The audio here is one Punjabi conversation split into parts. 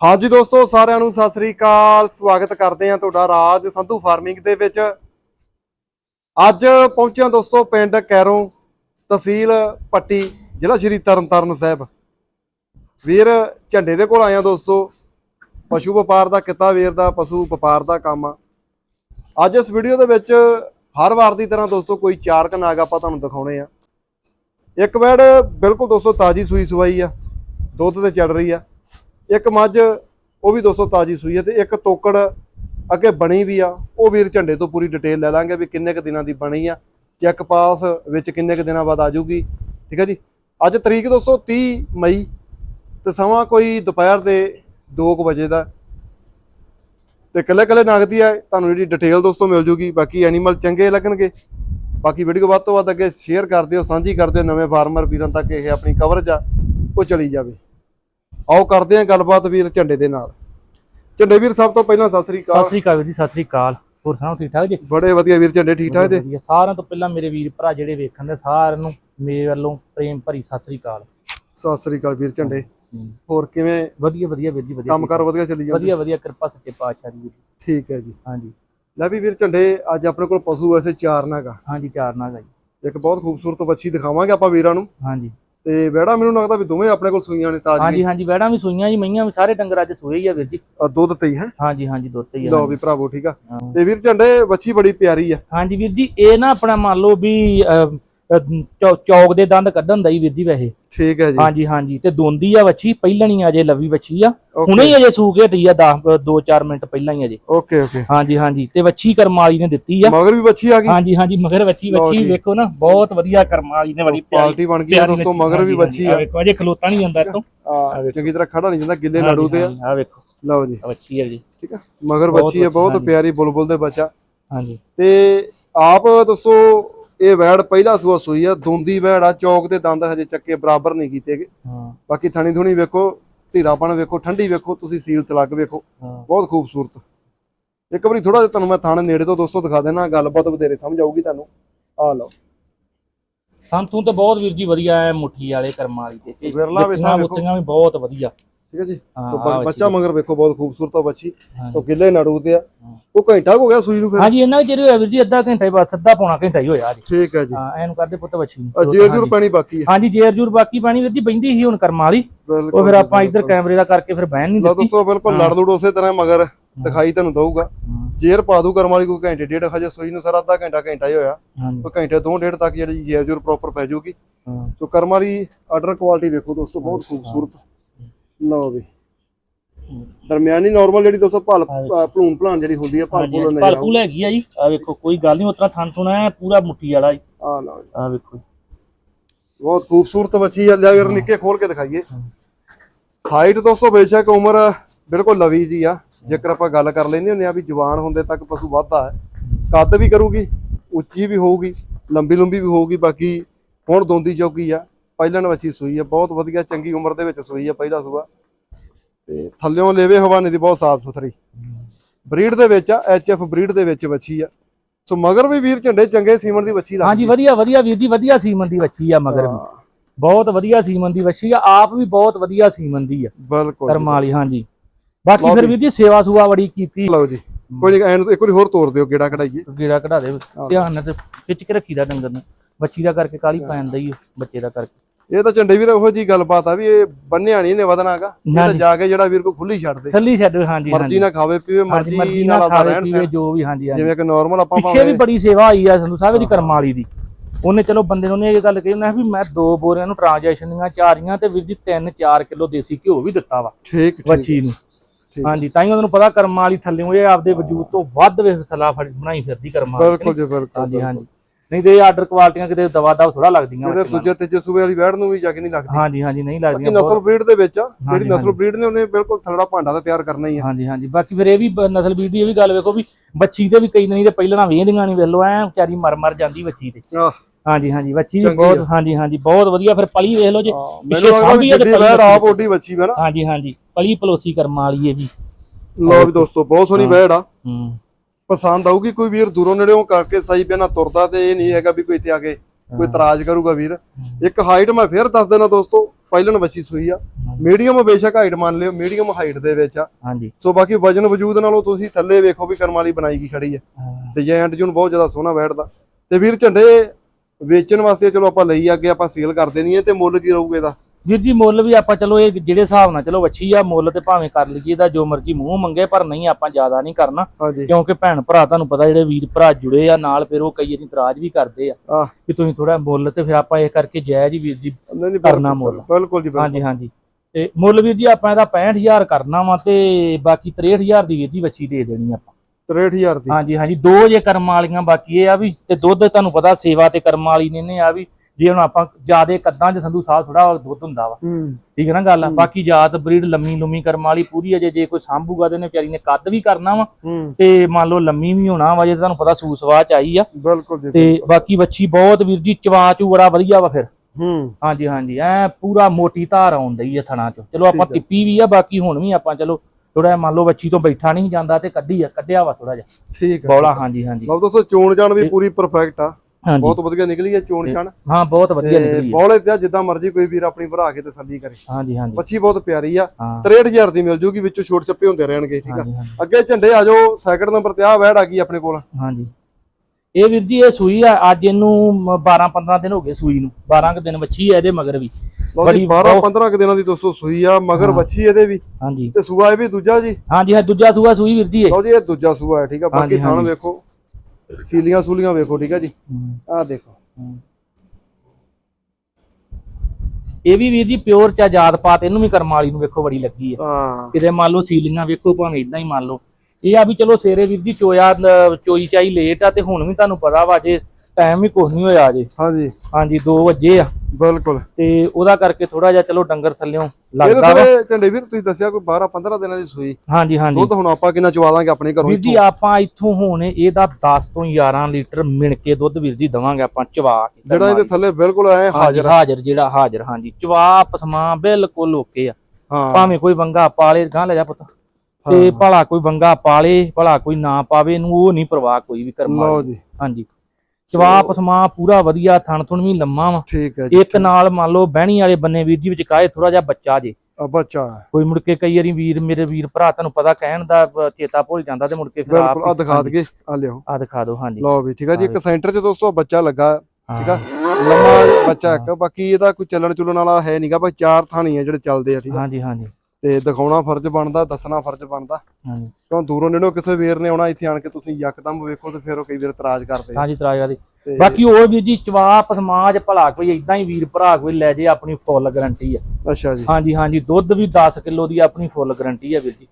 ਹਾਂਜੀ ਦੋਸਤੋ, ਸਾਰਿਆਂ ਨੂੰ ਸਤਿ ਸ੍ਰੀ ਅਕਾਲ। ਸਵਾਗਤ ਕਰਦੇ ਹਾਂ ਤੁਹਾਡਾ ਰਾਜ ਸੰਧੂ ਫਾਰਮਿੰਗ ਦੇ ਵਿੱਚ। ਅੱਜ ਪਹੁੰਚਿਆ ਦੋਸਤੋ, ਪਿੰਡ ਕੈਰੋਂ ਤਹਿਸੀਲ ਪੱਟੀ, ਜ਼ਿਲ੍ਹਾ ਸ਼੍ਰੀ ਤਰਨਤਾਰਨ ਸਾਹਿਬ। ਵੀਰ, ਝੰਡੇ ਦੇ ਕੋਲ ਆਇਆ ਦੋਸਤੋ। ਪਸ਼ੂ ਵਪਾਰ ਦਾ ਕਿੱਤਾ ਵੀਰ ਦਾ, ਪਸ਼ੂ ਵਪਾਰ ਦਾ ਕੰਮ ਆ। ਅੱਜ ਇਸ ਵੀਡੀਓ ਦੇ ਵਿੱਚ ਹਰ ਵਾਰ ਦੀ ਤਰ੍ਹਾਂ ਦੋਸਤੋ, ਕੋਈ ਚਾਰ ਕ ਨਾਗ ਆਪਾਂ ਤੁਹਾਨੂੰ ਦਿਖਾਉਣੇ ਆ। ਇੱਕ ਵੈੜ ਬਿਲਕੁਲ ਦੋਸਤੋ, ਤਾਜੀ ਸੂਈ ਸਵਾਈ ਆ। ਦੁੱਧ ਤੇ ਚੱਲ ਰਹੀ ਆ। ਇੱਕ ਮੱਝ, ਉਹ ਵੀ ਦੋਸਤੋ ਤਾਜੀ ਸੂਈ ਹੈ ਤੇ ਇੱਕ ਤੋਕੜ ਅੱਗੇ ਬਣੀ ਵੀ ਆ। ਉਹ ਵੀਰ ਝੰਡੇ ਤੋਂ ਪੂਰੀ ਡਿਟੇਲ ਲੈ ਲਾਂਗੇ ਵੀ ਕਿੰਨੇ ਕੁ ਦਿਨਾਂ ਦੀ ਬਣੀ ਆ। ਚੈੱਕ ਪਾਸ ਵਿੱਚ ਕਿੰਨੇ ਕੁ ਦਿਨਾਂ ਬਾਅਦ ਆ ਜਾਊਗੀ। ਠੀਕ ਹੈ ਜੀ? ਅੱਜ ਤਰੀਕ ਦੋਸਤੋ 30 ਮਈ ਤੇ ਸਮਾਂ ਕੋਈ ਦੁਪਹਿਰ ਦੇ 2 ਵਜੇ ਦਾ। ਤੇ ਕੱਲੇ ਕੱਲੇ ਨਗਦੀ ਆ, ਤੁਹਾਨੂੰ ਜਿਹੜੀ ਡਿਟੇਲ ਦੋਸਤੋ ਮਿਲ ਜੂਗੀ। ਬਾਕੀ ਐਨੀਮਲ ਚੰਗੇ ਲੱਗਣਗੇ। ਬਾਕੀ ਵੀਡੀਓ ਵੱਧ ਤੋਂ ਵੱਧ ਅੱਗੇ ਸ਼ੇਅਰ ਕਰ ਦਿਓ, ਸਾਂਝੀ ਕਰ ਦਿਓ। ਨਵੇਂ ਫਾਰਮਰ ਵੀਰਾਂ ਤੱਕ ਇਹ ਆਪਣੀ ਕਵਰੇਜ ਆ, ਉਹ ਚਲੀ ਜਾਵੇ। ਆਓ ਕਰਦੇ ਹਾਂ ਗੱਲਬਾਤ ਵੀਰ ਝੰਡੇ ਦੇ ਨਾਲ। ਝੰਡੇ ਵੀਰ ਸਭ ਤੋਂ ਪਹਿਲਾਂ ਸਤਿ ਸ੍ਰੀ ਸਤਿ ਅਕਾਲ ਸ੍ਰੀ ਅਕਾਲ ਵੀਰ ਜੀ ਸਤਿ ਸ੍ਰੀ ਅਕਾਲ। ਹੋਰ ਸੁਣਾਓ ਠੀਕ ਠਾਕ ਜੀ? ਬੜੇ ਵਧੀਆ ਵੀਰ ਝੰਡੇ ਠੀਕ ਠਾਕ ਜੀ। ਸਾਰਿਆਂ ਤੋਂ ਪਹਿਲਾਂ ਮੇਰੇ ਵੀਰ ਭਰਾ ਜਿਹੜੇ ਵੇਖਣ ਦੇ ਸਾਰਿਆਂ ਨੂੰ ਮੇਰੇ ਵੱਲੋਂ ਪ੍ਰੇਮ ਭਰੀ ਸਤਿ ਸ੍ਰੀ ਅਕਾਲ। ਸਤਿ ਸ੍ਰੀ ਅਕਾਲ ਵੀਰ ਝੰਡੇ। ਹੋਰ ਕਿਵੇਂ? ਵਧੀਆ ਵਧੀਆ ਵੀਰ ਜੀ ਵਧੀਆ ਕੰਮਕਾਰ ਵਧੀਆ ਚੱਲੀ ਜਾਂਦਾ? ਵਧੀਆ ਵਧੀਆ ਕਿਰਪਾ ਸੱਚੇ ਪਾਤਸ਼ਾਹ ਦੀ। ਠੀਕ ਹੈ ਜੀ। ਹਾਂਜੀ। ਲੈ ਵੀ ਵੀਰ ਝੰਡੇ ਅੱਜ ਆਪਣੇ ਕੋਲ ਪਸ਼ੂ ਵੈਸੇ ਚਾਰ ਨਾਗਾ ਹਾਂਜੀ ਚਾਰ ਨਾਗ ਜੀ। ਇੱਕ ਬਹੁਤ ਖੂਬਸੂਰਤ ਬੱਚੀ ਦਿਖਾਵਾਂਗੇ ਆਪਾਂ ਵੀਰਾਂ ਨੂੰ। ਹਾਂਜੀ। ਤੇ ਬੈੜਾ ਮੈਨੂੰ ਲੱਗਦਾ ਵੀ ਦੋਵੇਂ ਆਪਣੇ ਕੋਲ ਸੂਈਆਂ ਨੇ ਤਾਜ਼ੀਆਂ। ਹਾਂਜੀ ਹਾਂਜੀ ਵੈੜਾਂ ਵੀ ਸੂਈਆਂ ਜੀ ਮਈਆਂ ਵੀ ਸਾਰੇ ਡੰਗਰ ਅੱਜ ਸੂਏ ਹੀ ਆ ਵੀਰ ਜੀ। ਅ, ਦੁੱਧ ਤੇ ਹੀ ਹੈ। ਹਾਂਜੀ ਹਾਂਜੀ ਦੁੱਧ ਤੇ ਹੀ ਆ ਲਓ ਵੀ ਭਰਾਵੋ ਠੀਕ ਆ। ਹਾਂ। ਤੇ ਵੀਰ ਝੰਡੇ ਬੱਚੀ ਬੜੀ ਪਿਆਰੀ ਆ। ਹਾਂਜੀ ਵੀਰ ਜੀ ਇਹ ਨਾ ਆਪਣਾ ਮੰਨ ਲਓ ਵੀ ਅਹ, ਚੌ- ਚੌਕ ਦੇ ਦੰਦ ਕੱਢਣ ਦਾ ਹੀ ਵੀਰ ਜੀ ਵੈਸੇ। ਠੀਕ ਹੈ ਜੀ। ਹਾਂਜੀ ਹਾਂਜੀ। ਤੇ ਦੋਂਦੀ ਆ ਵੱਛੀ ਪਹਿਲਣੀ ਅਜੇ ਲਵੀ ਵੱਛੀ ਆ. ਹੁਣੇ ਹੀ ਅਜੇ ਸੂ ਕੇ ਹਟੀ ਆ 10 2-4 ਮਿੰਟ ਪਹਿਲਾਂ ਹੀ ਅਜੇ। ਓਕੇ ਓਕੇ ਹਾਂਜੀ ਹਾਂਜੀ। ਤੇ ਵੱਛੀ ਕਰਮ ਵਾਲੀ ਨੇ ਦਿੱਤੀ ਆ। ਮਗਰ ਵੀ ਬੱਚੀ ਆ ਗਈ? ਹਾਂਜੀ ਹਾਂਜੀ ਮਗਰ ਵੱਛੀ ਵੱਛੀ। ਵੇਖੋ ਨਾ ਬਹੁਤ ਵਧੀਆ ਕਰਮ ਵਾਲੀ ਨੇ ਬੜੀ ਪਾਲਟੀ ਬਣ ਗਈ ਆ ਦੋਸਤੋ ਵੱਛੀ, ਮਗਰ ਵੀ ਹਾਂਜੀ, ਆ। ਵੇਖੋ ਅਜੇ ਖਲੋਤਾ ਨਹੀਂ ਜਾਂਦਾ ਇਤੋਂ ਆ ਚੰਗੀ ਤਰ੍ਹਾਂ ਖੜਾ ਨਹੀਂ ਜਾਂਦਾ ਗਿੱਲੇ ਲਾੜੂ ਤੇ ਆ। ਆ ਵੇਖੋ। ਲਓ ਜੀ। ਆ ਵੱਛੀ ਹੈ ਜੀ। ਠੀਕ ਆ? ਮਗਰ ਬੱਚੀ ਆ ਬਹੁਤ। ਪਿਆਰੀ ਬੁਲਬੁਲ ਦੇ ਬੱਚਾ। ਹਾਂਜੀ। ਤੇ ਆਪ ਦੱਸੋ ਇਹ ਵੈੜ ਪਹਿਲਾ ਸੂਆ ਸੂਈ ਆ ਦੋਂਦੀ ਵੈੜ ਆ ਚੌਕ ਦੇ ਦੰਦ ਹਜੇ ਚੱਕੇ ਬਰਾਬਰ ਨਹੀਂ ਕੀਤੇਗੇ ਹਾਂ। ਬਾਕੀ ਥਣੀ ਥੁਣੀ ਵੇਖੋ ਧੀਰਾਪਣ ਵੇਖੋ ਠੰਡੀ ਵੇਖੋ ਤੁਸੀਂ ਸੀਲ ਸਲੱਗ ਵੇਖੋ ਬਹੁਤ ਖੂਬਸੂਰਤ। ਇੱਕ ਵਾਰੀ ਥੋੜਾ ਜਿਹਾ ਤੁਹਾਨੂੰ ਮੈਂ ਥਾਣੇ ਨੇੜੇ ਤੋਂ ਦੋਸਤੋ ਦਿਖਾ ਦੇਣਾ ਗੱਲਬਾਤ ਵਧੇਰੇ ਸਮਝ ਆਊਗੀ ਤੁਹਾਨੂੰ। ਆ ਲਓ। ਸੰਤੂ ਤੇ ਬਹੁਤ ਵੀਰ ਜੀ ਵਧੀਆ ਹੈ ਮੁੱਠੀ ਵਾਲੇ ਕਰਮਾਂ ਵਾਲੀ ਤੇ ਤੇ ਵਿਰਲਾ ਤਾਂ ਵੇਖੋ। ਵੀ ਬਹੁਤ ਵਧੀਆ। ਠੀਕ ਹੈ ਜੀ? ਸੋ ਬ- ਬੱਚੀ ਬੱਚਾ ਮਗਰ ਵੇਖੋ ਬਹੁਤ ਖੂਬਸੂਰਤ ਆ ਬੱਚੀ। ਸੋ ਗਿੱਲੇ ਨੜੂ ਤੇ ਆ। ਉਹ ਘੰਟਾ ਕੁ ਹੋ ਗਿਆ ਸੂਈ ਨੂੰ ਫਿਰ? ਹਾਂਜੀ ਇੰਨਾ ਚਿਰ ਹੋਇਆ ਵੀਰ ਜੀ ਅੱਧਾ ਘੰਟਾ ਹੀ ਬਸ ਅੱਧਾ ਪੌਣਾ ਘੰਟਾ ਹੀ ਹੋਇਆ ਜੀ ਠੀਕ ਹੈ ਜੀ। ਹਾਂ ਐਨੂੰ ਕਰਦੇ ਪੁੱਤ ਵੱਛੀ ਨੂੰ। ਅਜੇ ਜੂਰ। ਪਾਣੀ ਬਾਕੀ ਹੈ। ਹਾਂਜੀ ਜੇਰ ਜੂਰ ਬਾਕੀ ਪਾਣੀ ਵੀਰ ਜੀ ਬੈਂਦੀ ਸੀ ਹੁਣ ਕਰਮਾਂ ਵਾਲੀ। ਉਹ ਫਿਰ ਆਪਾਂ ਇੱਧਰ ਕੈਮਰੇ ਦਾ ਕਰਕੇ ਫਿਰ ਬਹਿਣ ਨਹੀਂ ਲਓ ਦਿੱਤੀ। ਦੋਸਤੋ ਬਿਲਕੁਲ ਲੜ ਲੁੜ ਉਸੇ ਤਰ੍ਹਾਂ ਮਗਰ ਦਿਖਾਈ ਤੁਹਾਨੂੰ ਦਊਗਾ। ਜੇਰ ਪਾ ਦੂ ਕਰਮ ਵਾਲੀ ਕੋਈ ਘੰਟੇ ਡੇਢ ਹਜੇ ਸੂਈ ਨੂੰ ਸਰ ਅੱਧਾ ਘੰਟਾ ਘੰਟਾ ਹੀ ਹੋਇਆ। ਹਾਂਜੀ। ਕੋਈ ਘੰਟੇ ਦੋ ਡੇਢ ਤੱਕ ਜਿਹੜੀ ਜੇਰ ਜੂਰ ਪ੍ਰੋਪਰ ਪੈ ਜਾਊਗੀ ਹਾਂ। ਸੋ ਕਰਮ ਵਾਲੀ ਆਰਡਰ ਕੁਆਲਿਟੀ ਵੇਖੋ ਦੋਸਤੋ ਬਹੁਤ ਖੂਬਸੂਰਤ। ਲਓ ਵੀ। ਦਰਮਿਆਨੀ ਨਾਰਮਲ ਜਿਹੜੀ ਦੋਸਤੋ ਭਲ ਭਲੂਣ ਭਲਾਣ ਜਿਹੜੀ ਹੁੰਦੀ ਹੈ ਭਲ ਹਾਂਜੀ ਭੁਲ ਨਜ਼ਰ ਭਲਪੂਲ ਹੈਗੀ ਆ ਜੀ। ਆ ਵੇਖੋ ਕੋਈ ਗੱਲ ਨਹੀਂ ਉਤਰਾ ਥਣ ਥੁਣਾ ਹੈ ਪੂਰਾ ਮੁੱਠੀ ਵਾਲਾ ਜੀ। ਆ ਲਓ ਜੀ। ਆ ਵੇਖੋ ਬਹੁਤ ਖੂਬਸੂਰਤ ਬੱਚੀ ਆ। ਲੈ ਵੀਰ ਨਿੱਕੇ ਖੋਲ ਕੇ ਦਿਖਾਈਏ। ਹਾਈਟ ਦੋਸਤੋ ਬੇਸ਼ੱਕ ਉਮਰ ਬਿਲਕੁਲ ਲਵੀ ਜੀ ਆ। ਜੇਕਰ ਆਪਾਂ ਗੱਲ ਕਰ ਲੈਂਦੇ ਹੁੰਦੇ ਆ ਵੀ ਜਵਾਨ ਹੁੰਦੇ ਤੱਕ ਪਸ਼ੂ ਵੱਧਦਾ ਹੈ। ਕੱਦ ਵੀ ਕਰੂਗੀ ਉੱਚੀ ਵੀ ਹੋਊਗੀ ਲੰਬੀ ਲੰਬੀ ਵੀ ਹੋਊਗੀ। ਬਾਕੀ ਹੁਣ ਦੋਂਦੀ ਚੌਕੀ ਆ। ਪਹਿਲਣ ਵੱਛੀ ਸੂਈ ਆ ਬਹੁਤ ਵਧੀਆ ਚੰਗੀ ਉਮਰ ਦੇ ਵਿੱਚ ਸੂਈ ਆ ਪਹਿਲਾ ਸੂਆ। ਤੇ ਥੱਲਿਓਂ ਲੇਵੇ ਹਵਾਨੇ ਦੀ ਬਹੁਤ ਸਾਫ਼ ਸੁਥਰੀ। ਬਰੀਡ ਦੇ ਵਿੱਚ ਆ ਐਚਐਫ ਬਰੀਡ ਦੇ ਵਿੱਚ ਵੱਛੀ ਆ। ਸੋ ਮਗਰ ਵੀ ਵੀਰ ਝੰਡੇ ਚੰਗੇ ਸੀਮਨ ਦੀ ਵੱਛੀ ਹਾਂਜੀ ਵਧੀਆ ਵਧੀਆ ਵੀਰ ਜੀ ਵਧੀਆ ਸੀਮਨ ਦੀ ਵੱਛੀ ਆ ਮਗਰ ਵੀ। ਹਾਂ, ਬਹੁਤ ਵਧੀਆ ਸੀਮਨ ਦੀ ਵੱਛੀ ਆ ਆਪ ਵੀ ਬਹੁਤ ਵਧੀਆ ਸੀਮਨ ਦੀ ਆ। ਬਿਲਕੁਲ ਕਰਮਾਂ ਵਾਲੀ ਹਾਂਜੀ। ਬਾਕੀ ਫਿਰ। ਵੀਰ ਜੀ ਸੇਵਾ ਸੁਆ ਬੜੀ ਕੀਤੀ। ਲਓ ਜੀ। ਕੋਈ ਨਹੀਂ ਐਨ ਇੱਕ ਵਾਰੀ ਹੋਰ ਤੋੜ ਦਿਓ ਗੇੜਾ ਕਢਾਈਏ। ਗੇੜਾ ਕਢਾ ਦੇ। ਧਿਆਨ ਨਾਲ ਤੇ ਖਿੱਚ ਕੇ ਰੱਖੀਦਾ ਡੰਗਰ ਨੂੰ। ਬੱਚੀ ਦਾ ਕਰਕੇ ਕਾਲੀ ਪੈ ਜਾਂਦਾ ਹੀ ਬੱਚੇ ਦਾ ਕਰਕੇ। ਇਹ ਤਾਂ ਝੰਡੇ ਵੀਰ ਉਹੋ ਜੀ ਗੱਲਬਾਤ ਆ ਵੀ ਇਹ ਬੰਨਿਆ ਨਹੀਂ ਨੇ ਵਧਣਾਗਾ ਇਹ ਤਾਂ। ਜਾ ਕੇ ਜਿਹੜਾ ਵੀਰ ਕੋ ਖੁੱਲੀ ਛੱਡ ਦੇ। ਥੱਲੀ ਛੱਡ ਹਾਂਜੀ ਮਰਜ਼ੀ ਹਾਂਜੀ। ਨਾਲ ਖਾਵੇ ਪੀਵੇ ਮਰਜ਼ੀ ਨਾਲ ਖਾਵੇ ਰਹਿਣ ਸਹਿਣ। ਜੋ ਵੀ ਹਾਂਜੀ ਹਾਂਜੀ। ਜਿਵੇਂ ਕਿ ਨਾਰਮਲ ਆਪਾਂ ਪਿੱਛੇ ਵੀ ਬੜੀ ਸੇਵਾ ਆਈ ਆ ਸੰਧੂ ਸਾਹਿਬ ਦੀ ਕਰਮਾਂ ਵਾਲੀ ਦੀ। ਉਹਨੇ ਚਲੋ ਬੰਦੇ ਨੂੰ ਉਹਨੇ ਇਹ ਗੱਲ ਕਹੀ ਉਹਨੇ ਵੀ ਮੈਂ ਦੋ ਬੋਰਿਆਂ ਨੂੰ ਟ੍ਰਾਂਜੈਕਸ਼ਨ ਦੀਆਂ ਚਾਰੀਆਂ ਤੇ ਵੀਰ ਜੀ 3-4 ਕਿਲੋ ਦੇਸੀ ਘਿਓ ਵੀ ਦਿੱਤਾ ਵਾ। ਠੀਕ ਵੱਛੀ ਨੂੰ। ਹਾਂਜੀ ਤਾਂ ਹੀ ਉਹਨੂੰ ਪਤਾ ਕਰਮਾਂ ਵਾਲੀ ਥੱਲਿਓਂ ਇਹ ਆਪਦੇ ਵਜੂਦ ਤੋਂ ਵੱਧ ਵੇ ਥਲਾ ਬਣਾਈ ਫਿਰਦੀ ਕਰਮਾਂ ਬਿਲਕੁਲ ਜੀ ਬਿਲਕੁਲ ਹਾਂਜੀ ਹਾਂਜੀ। ਨਹੀਂ ਤੇ ਆਰਡਰ ਕੁਆਲਟੀਆਂ ਕਿਤੇ ਦਵਾ ਦਵ ਥੋੜਾ ਲੱਗਦੀਆਂ ਇਹਦੇ ਦੂਜੇ ਤੀਜੇ ਸੂਬੇ ਵਾਲੀ ਵੈੜ ਨੂੰ ਵੀ ਜੱਗ ਨਹੀਂ ਲੱਗਦੀ। ਹਾਂਜੀ ਹਾਂਜੀ ਨਹੀਂ ਲੱਗਦੀਆਂ ਨਸਲ ਬਰੀਡ ਦੇ ਵਿੱਚ ਜਿਹੜੀ ਨਸਲ ਬਰੀਡ ਨੇ ਉਹਨੇ ਬਿਲਕੁਲ ਥੜਾ ਭਾਂਡਾ ਤਾਂ ਤਿਆਰ ਕਰਨਾ ਹੀ ਆ। ਹਾਂਜੀ ਹਾਂਜੀ। ਬਾਕੀ ਫਿਰ ਇਹ ਵੀ ਨਸਲ ਬੀੜ ਦੀ ਇਹ ਵੀ ਗੱਲ ਵੇਖੋ ਵੀ ਬੱਚੀ ਤੇ ਵੀ ਕਈ ਨਹੀਂ ਤੇ ਪਹਿਲਾਂ ਵੇਂਦੀਆਂ ਨਹੀਂ ਵੇਲੋ ਐ ਵਿਚਾਰੀ ਮਰ ਮਰ ਜਾਂਦੀ ਬੱਚੀ ਤੇ। ਹਾਂਜੀ ਹਾਂਜੀ। ਬੱਚੀ ਵੀ ਬਹੁਤ। ਹਾਂਜੀ ਹਾਂਜੀ। ਬਹੁਤ ਵਧੀਆ। ਫਿਰ ਪਲੀ ਵੇਖ ਲਓ ਜੇ ਪਿੱਛੇ ਸਾਂਭੀ ਤੇ ਪਲੀ ਆਪ ਓਡੀ ਬੱਚੀ ਮੈਂ ਨਾ। ਹਾਂਜੀ ਹਾਂਜੀ। ਪਲੀ ਪਲੋਸੀ ਕਰਮਾਂ ਵਾਲੀ ਇਹ ਵੀ। ਲਓ ਵੀ ਦੋਸਤੋ ਬਹੁਤ ਸੋਹਣੀ ਵੈੜ ਆ। ਹੂੰ। ਪਸੰਦ ਆਊਗੀ ਕੋਈ ਵੀਰ ਦੂਰੋਂ ਨੇੜੇੋਂ ਕਰਕੇ ਸਹੀ ਬਿਨਾ ਤੁਰਦਾ ਤੇ ਇਹ ਨਹੀਂ ਹੈਗਾ ਵੀ ਕੋਈ ਇੱਥੇ ਆ ਕੇ ਕੋਈ ਇਤਰਾਜ਼ ਕਰੂਗਾ ਵੀਰ। ਇੱਕ ਹਾਈਟ ਮੈਂ ਫੇਰ ਦੱਸ ਦੇਣਾ ਦੋਸਤੋ ਪਹਿਲਣ ਵੱਛੀ ਸੂਈ ਆ। ਮੀਡੀਅਮ ਬੇਸ਼ੱਕ ਹਾਈਟ ਮੰਨ ਲਿਓ ਮੀਡੀਅਮ ਹਾਈਟ ਦੇ ਵਿੱਚ ਆ। ਹਾਂਜੀ। ਸੋ ਬਾਕੀ ਵਜਨ ਵਜੂਦ ਨਾਲੋਂ ਤੁਸੀਂ ਥੱਲੇ ਵੇਖੋ ਵੀ ਕਰਮ ਵਾਲੀ ਬਣਾਈ ਗਈ ਖੜੀ ਹਾਂ, ਤੇ ਜੈਂਟ ਜੂਨ ਬਹੁਤ ਜ਼ਿਆਦਾ ਸੋਹਣਾ ਬੈਠਦਾ। ਤੇ ਵੀਰ ਝੰਡੇ ਵੇਚਣ ਵਾਸਤੇ ਚਲੋ ਆਪਾਂ ਲਈ ਅੱਗੇ ਆਪਾਂ ਸੇਲ ਕਰ ਦੇਣੀ ਹੈ ਤੇ ਮੁੱਲ ਕੀ ਰਹੂਗਾ ਇਹਦਾ? ਵੀਰ ਜੀ ਮੁੱਲ ਵੀ ਆਪਾਂ ਚਲੋ ਇਹ ਜਿਹੜੇ ਹਿਸਾਬ ਨਾਲ ਚਲੋ ਵੱਛੀ ਆ ਮੁੱਲ ਤੇ ਭਾਵੇਂ ਕਰ ਲਈਏ ਦਾ ਜੋ ਮਰਜ਼ੀ ਮੂੰਹ ਮੰਗੇ ਪਰ ਨਹੀਂ ਆਪਾਂ ਜ਼ਿਆਦਾ ਨਹੀਂ ਕਰਨਾ। ਕਿਉਂਕਿ ਭੈਣ ਭਰਾ ਤੁਹਾਨੂੰ ਪਤਾ ਜਿਹੜੇ ਵੀਰ ਭਰਾ ਜੁੜੇ ਆ ਨਾਲ ਫਿਰ ਉਹ ਕਈ ਵਾਰੀ ਇਤਰਾਜ਼ ਵੀ ਕਰਦੇ ਆ ਕਿ ਤੁਸੀਂ ਥੋੜਾ ਮੁੱਲ ਤੇ ਫਿਰ ਆਪਾਂ ਇਹ ਕਰਕੇ ਜਾਇਜ਼ ਹੀ ਵੀਰ ਜੀ ਕਰਨਾ ਮੁੱਲ। ਬਿਲਕੁਲ ਜੀ ਹਾਂਜੀ ਹਾਂਜੀ। ਤੇ ਮੁੱਲ ਵੀਰ ਜੀ ਆਪਾਂ ਇਹਦਾ 65000 ਕਰਨਾ ਵਾ ਤੇ ਬਾਕੀ 63000 ਦੀ ਵੀਰ ਜੀ ਵੱਛੀ ਦੇ ਦੇਣੀ ਆਪਾਂ। 63000 ਦੀ। ਹਾਂਜੀ ਹਾਂਜੀ। ਦੋ ਜੇ ਕਰਮ ਵਾਲੀਆਂ ਬਾਕੀ ਇਹ ਆ ਵੀ ਤੇ ਦੁੱਧ ਤੁਹਾਨੂੰ ਪਤਾ ਸੇਵਾ ਤੇ ਕਰਮ ਵਾਲੀ ਨੇ ਨੇ ਆ ਵੀ ਜੇ ਹੁਣ ਆਪਾਂ ਜਿਆਦੇ ਕੱਦਾਂ ਚ ਸੰਧੂ ਸਾਹਿਬ ਥੋੜਾ ਦੁੱਧ ਹੁੰਦਾ ਵਾ। ਹੂੰ। ਠੀਕ ਹੈ ਨਾ ਗੱਲ? ਬਾਕੀ ਜਾਤ ਬਰੀਡ ਲੰਮੀ ਲੁੰਮੀ ਕਰਮ ਵਾਲੀ ਪੂਰੀ ਅਜੇ ਜੇ ਕੋਈ ਸਾਂਭੂਗਾ ਤੇ ਨੇ ਵਿਚਾਰੀ ਨੇ ਕੱਦ ਵੀ ਕਰਨਾ ਵਾ ਹੂੰ। ਤੇ ਮੰਨ ਲਓ ਲੰਮੀ ਵੀ ਹੋਣਾ ਵਾ ਜੇ ਤੁਹਾਨੂੰ ਪਤਾ ਸੂਸਵਾ ਚ ਆਈ ਆ। ਬਿਲਕੁਲ ਜੀ ਤੇ ਬਾਕੀ ਵੱਛੀ ਬਹੁਤ ਵੀਰ ਜੀ ਚਵਾ ਚੂ ਬੜਾ ਵਧੀਆ ਵਾ ਫਿਰ। ਹੂੰ। ਹਾਂਜੀ ਹਾਂਜੀ ਐ ਪੂਰਾ ਮੋਟੀ ਧਾਰ ਆਉਂਦੀ ਹੈ ਥਣਾ ਚੋਂ। ਚਲੋ ਆਪਾਂ ਹੈ। ਤਿੱਪੀ ਵੀ ਆ ਬਾਕੀ ਹੁਣ ਵੀ ਆਪਾਂ ਚਲੋ ਥੋੜਾ ਮੰਨ ਲਓ ਵੱਛੀ ਤੋਂ ਬੈਠਾ ਨਹੀਂ ਜਾਂਦਾ ਤੇ ਕੱਢੀ ਆ ਕੱਢਿਆ ਵਾ ਥੋੜਾ ਜਿਹਾ। ਠੀਕ ਹੈ ਬੌਲਾ ਹਾਂਜੀ ਹਾਂਜੀ। ਲਓ ਦੋਸਤੋ ਚੋਣ ਜਾਣ ਵੀ ਪੂਰੀ ਪਰਫੈਕਟ ਆ। ਹਾਂਜੀ। ਬਹੁਤ ਵਧੀਆ ਨਿਕਲੀ ਹੈ ਚੋਣ ਜਾਣ ਹਾਂ ਬਹੁਤ ਵਧੀਆ ਨਿਕਲੀ ਹੈ। ਬੋਲੇ ਤੇ ਆ, ਜਿੱਦਾਂ ਮਰਜ਼ੀ ਕੋਈ ਵੀਰ ਆਪਣੀ ਭਰਾ ਕੇ ਤਸੱਲੀ ਕਰੇ। ਹਾਂਜੀ ਹਾਂਜੀ। ਬੱਚੀ ਬਹੁਤ ਪਿਆਰੀ ਆ। ਹਾਂ। 63000 ਦੀ ਮਿਲ ਜੂਗੀ ਵਿੱਚੋਂ ਛੋਟ ਚੱਪੇ ਹੁੰਦੇ ਰਹਿਣਗੇ ਠੀਕ ਆ। ਹਾਂਜੀ ਹਾਂਜੀ। ਅੱਗੇ ਝੰਡੇ ਆ ਜਾਓ ਸੈਕਿੰਡ ਨੰਬਰ ਤੇ ਆ ਵੈੜ ਆ ਗਈ ਆਪਣੇ ਕੋਲ। ਹਾਂਜੀ। ਇਹ ਵੀਰ ਜੀ ਇਹ ਸੂਈ ਆ ਅੱਜ ਇਹਨੂੰ 12 15 ਦਿਨ ਹੋ ਗਏ ਸੂਈ ਨੂੰ। 12 ਕੁ ਦਿਨ ਵੱਛੀ ਹੈ ਇਹਦੇ ਮਗਰ ਵੀ। ਲਓ ਬੜੀ ਜੀ 12 15 ਕੁ ਦਿਨਾਂ ਦੀ ਦੋਸਤੋ ਸੂਈ ਆ ਮਗਰ ਬੱਚੀ ਇਹਦੇ ਵੀ। ਹਾਂਜੀ। ਤੇ ਸੂਆ ਇਹ ਵੀ ਦੂਜਾ ਜੀ? ਹਾਂਜੀ ਹਾਂ ਦੂਜਾ ਸੂਆ ਸੂਈ ਵੀਰ ਜੀ ਇਹ। ਲਓ ਜੀ ਇਹ ਦੂਜਾ ਸੂਆ ਹੈ ਠੀਕ ਆ। ਬਾਕੀ ਹਾਂਜੀ, ਥਣ ਹਾਂਜੀ। ਵੇਖੋ। ਸੀਲੀਆਂ ਸੂਲੀਆਂ ਵੇਖੋ ਠੀਕ ਆ ਜੀ? ਆਹ ਦੇਖੋ। ਇਹ ਵੀ ਵੀਰ ਜੀ ਪਿਓਰ ਚ ਆਜ਼ਾਦ ਪਾਤ ਇਹਨੂੰ ਵੀ ਕਰਮ ਵਾਲੀ ਨੂੰ ਵੇਖੋ ਬੜੀ ਲੱਗੀ ਹੈ ਹਾਂ। ਕਿਤੇ ਮੰਨ ਲਓ ਸੀਲਿੰਗਾਂ ਵੇਖੋ ਭਾਵੇਂ ਇਦਾਂ ਹੀ ਮੰਨ ਲਓ। ਇਹ ਆ ਵੀ ਚਲੋ ਸੇਰੇ ਵੀਰ ਜੀ ਚੋਇਆ ਚੋਈ ਚਾਈ ਲੇਟ ਆ ਤੇ ਹੁਣ ਵੀ ਤੁਹਾਨੂੰ ਪਤਾ ਵਾ ਜੇ ਟਾਈਮ ਵੀ ਕੁਝ ਨਹੀਂ ਹੋਇਆ ਅਜੇ। ਹਾਂਜੀ। ਹਾਂਜੀ 2 ਵਜੇ ਆ। ਬਿਲਕੁਲ। ਤੇ ਉਹਦਾ ਕਰਕੇ ਥੋੜਾ ਜਿਹਾ ਚਲੋ ਡੰਗਰ ਥੱਲਿਓਂ ਲੱਗਦਾ ਵਾ। ਝੰਡੇ ਵੀਰ ਤੁਸੀਂ ਦੱਸਿਆ ਕੋਈ 12 15 ਦਿਨਾਂ ਦੀ ਸੂਈ। ਹਾਂਜੀ ਹਾਂਜੀ। ਦੁੱਧ ਹੁਣ ਆਪਾਂ ਕਿੰਨਾ ਚਵਾ ਦਾਂਗੇ ਆਪਣੇ ਘਰੋਂ ਵੀਰ ਜੀ ਆਪਾਂ ਇੱਥੋਂ ਹੁਣ ਇਹਦਾ 10 ਤੋਂ 11 ਲੀਟਰ ਮਿਣ ਕੇ ਦੁੱਧ ਵੀਰ ਜੀ ਦਵਾਂਗੇ ਆਪਾਂ ਚਵਾ ਕੇ ਜਿਹੜਾ ਇਹਦੇ ਥੱਲੇ ਬਿਲਕੁਲ ਐ ਹਾਜ਼ਰ। ਹਾਜ਼ਰ ਜਿਹੜਾ ਹਾਜ਼ਰ ਹਾਂਜੀ। ਚਵਾ ਪਸਮਾ ਬਿਲਕੁਲ ਓਕੇ ਆ। ਭਾਵੇਂ ਕੋਈ ਵੰਗਾ ਪਾਲੇ ਗਾਂ ਲੈ ਜਾ ਪੁੱਤ। ਤੇ ਭਲਾ ਕੋਈ ਵੰਗਾ ਪਾਲੇ ਭਲਾ ਕੋਈ ਨਾ ਪਾਵੇ ਇਹਨੂੰ ਉਹ ਨਹੀਂ ਪਰਵਾਹ ਕੋਈ ਵੀ ਕਰਮਾ ਲਓ ਜੀ। ਹਾਂਜੀ। ਚਵਾ ਪਸਮਾ ਪੂਰਾ ਵਧੀਆ ਥਣ ਥੁਣ ਵੀ ਲੰਮਾ ਵਾ। ਠੀਕ ਹੈ ਜੀ ਇੱਕ ਨਾਲ ਮੰਨ ਲਓ ਬਹਿਣੀ ਵਾਲੇ ਬੰਨੇ ਵੀਰ ਜੀ ਵਿੱਚ ਕਾਏ ਥੋੜਾ ਜਿਹਾ ਬੱਚਾ ਜੇ। ਬੱਚਾ। ਕੋਈ ਮੁੜ ਕੇ ਕਈ ਵਾਰੀ ਵੀਰ ਮੇਰੇ ਵੀਰ ਭਰਾ ਤੁਹਾਨੂੰ ਪਤਾ ਕਹਿਣ ਦਾ ਚੇਤਾ ਭੁੱਲ ਜਾਂਦਾ ਤੇ ਮੁੜ ਕੇ ਫਿਰ ਆਪ ਆ ਦਿਖਾ ਦਈਏ ਆ ਲਿਓ ਆ ਦਿਖਾ ਦਿਓ ਹਾਂਜੀ। ਲਓ ਵੀ ਠੀਕ ਆ ਜੀ ਇੱਕ ਸੈਂਟਰ 'ਚ ਦੋਸਤੋ ਬੱਚਾ ਲੱਗਾ ਠੀਕ ਆ? ਹਾਂ। ਲੰਮਾ ਬੱਚਾ ਇੱਕ ਬਾਕੀ ਇਹਦਾ ਕੋਈ ਚੱਲਣ ਚੁਲਣ ਵਾਲਾ ਹੈ ਨਹੀਂਗਾ ਬਸ ਚਾਰ ਥਾਣੀ ਆ ਜਿਹੜੇ ਚੱਲਦੇ ਆ ਠੀਕ ਆ? ਹਾਂਜੀ ਹਾਂਜੀ। ਤੇ ਦਿਖਾਉਣਾ ਫਰਜ਼ ਬਣਦਾ ਦੱਸਣਾ ਫਰਜ਼ ਬਣਦਾ। ਹਾਂਜੀ। ਕਿਉਂ ਦੂਰੋਂ ਨੇੜੋਂ ਕਿਸੇ ਵੀਰ ਨੇ ਆਉਣਾ ਇੱਥੇ ਆਣ ਕੇ ਤੁਸੀਂ ਯਕਦਮ ਵੇਖੋ ਤੇ ਫਿਰ ਉਹ ਕਈ ਵਾਰ ਇਤਰਾਜ਼ ਕਰਦੇ ਹਾਂਜੀ ਤਰਾਜਾ ਦੀ ਤੇ- ਬਾਕੀ ਹੋਰ ਵੀਰ ਜੀ ਚਵਾਪ ਸਮਾਜ ਭਲਾ ਕੋਈ ਇਦਾਂ ਹੀ ਵੀਰ ਭਰਾ ਕੋਈ ਲੈ ਜੇ ਆਪਣੀ ਫੁੱਲ ਗਾਰੰਟੀ ਆ। ਅੱਛਾ ਜੀ। ਹਾਂਜੀ ਹਾਂਜੀ ਦੁੱਧ ਵੀ 10 ਕਿਲੋ ਦੀ ਆਪਣੀ ਫੁੱਲ ਗਾਰੰਟੀ ਆ ਵੀਰ ਜੀ।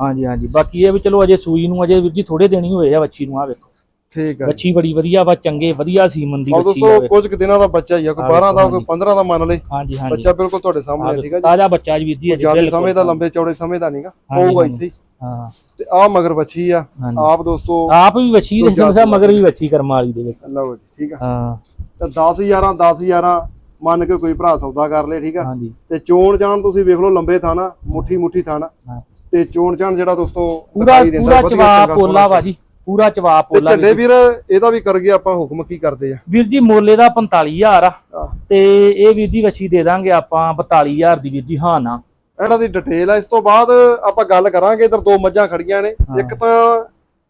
ਹਾਂਜੀ ਹਾਂਜੀ ਬਾਕੀ ਇਹ ਵੀ ਚਲੋ ਅਜੇ ਸੂਈ ਨੂੰ ਅਜੇ ਵੀਰ ਜੀ ਥੋੜੇ ਹੀ ਹੋਏ ਆ ਬੱਚੀ ਨੂੰ ਆ ਵੇਖੋ। ਠੀਕ ਆ ਬੱਚੀ ਬੜੀ ਵਧੀਆ ਵਾ ਚੰਗੇ ਵਧੀਆ ਸੀਮਨ ਦੀ ਬੱਚੀ ਆ ਦੋਸਤੋ ਕੁਝ ਕੁ ਦਿਨਾਂ ਦਾ ਬੱਚਾ ਹੀ ਆ ਕੋਈ ਆ 12 ਦਾ ਕੋਈ 15 ਦਾ ਮੰਨ ਲੈ ਹਾਂਜੀ ਹਾਂਜੀ। ਬੱਚਾ ਬਿਲਕੁਲ ਤੁਹਾਡੇ ਸਾਹਮਣੇ ਠੀਕ ਆ ਜੀ। ਤਾਜ਼ਾ ਬੱਚਾ ਜੀ ਵੀਰ ਜੀ ਜ਼ਿਆਦਾ। ਸਮੇਂ ਦਾ ਲੰਬੇ ਚੌੜੇ ਸਮੇਂ ਦਾ ਨਹੀਂਗਾ। ਹੋਊਗਾ। ਇੱਥੇ। ਹੀ। ਹਾਂ ਤੇ ਆ ਮਗਰ ਬੱਚੀ ਆ। ਆਪ ਦੋਸਤੋ ਆਪ ਵੀ ਵੱਛੀ ਦੇ ਸੰਸਾ ਮਗਰ ਵੀ ਵੱਛੀ ਕਰਮ ਵਾਲੀ ਦੇ ਵਿੱਚ। ਲਓ ਜੀ ਠੀਕ ਆ। ਹਾਂ। ਤੇ 10 11 10 11 ਮੰਨ ਕੇ ਕੋਈ ਭਰਾ ਸੌਦਾ ਕਰ ਲੇ ਠੀਕ ਆ। ਤੇ ਚੋਣ ਜਾਣ ਤੁਸੀਂ ਵੇਖ ਲਓ ਲੰਬੇ ਥਾਣਾ ਮੁੱਠੀ ਮੁੱਠੀ ਥਾਣਾ। ਹਾਂ। ਤੇ ਚੋਣ ਜਾਣ ਜਿਹੜਾ ਦੋਸਤੋ ਪੂਰਾ ਪੂਰਾ ਚਵਾ ਪੋਲਾ ਵਾ ਜੀ। ਪੂਰਾ ਚਵਾ ਪੋਲਾ ਝੰਡੇ ਵੀਰ ਇਹਦਾ ਵੀ ਕਰ ਗਿਆ ਆਪਾਂ ਹੁਕਮ ਕੀ ਕਰਦੇ ਆ? ਵੀਰ ਜੀ ਮੋਲੇ ਦਾ 45000 ਆ ਤੇ ਇਹ ਵੀਰ ਜੀ ਵੱਛੀ ਦੇ ਦਾਂਗੇ ਆਪਾਂ 42000 ਦੀ ਵੀਰ ਜੀ ਹਾਂ ਨਾ। ਇਹਨਾਂ ਦੀ ਡਿਟੇਲ ਆ ਇਸ ਤੋਂ ਬਾਅਦ ਆਪਾਂ ਗੱਲ ਕਰਾਂਗੇ ਇਧਰ ਦੋ ਮੱਝਾਂ ਖੜੀਆਂ ਨੇ। ਇੱਕ ਤਾਂ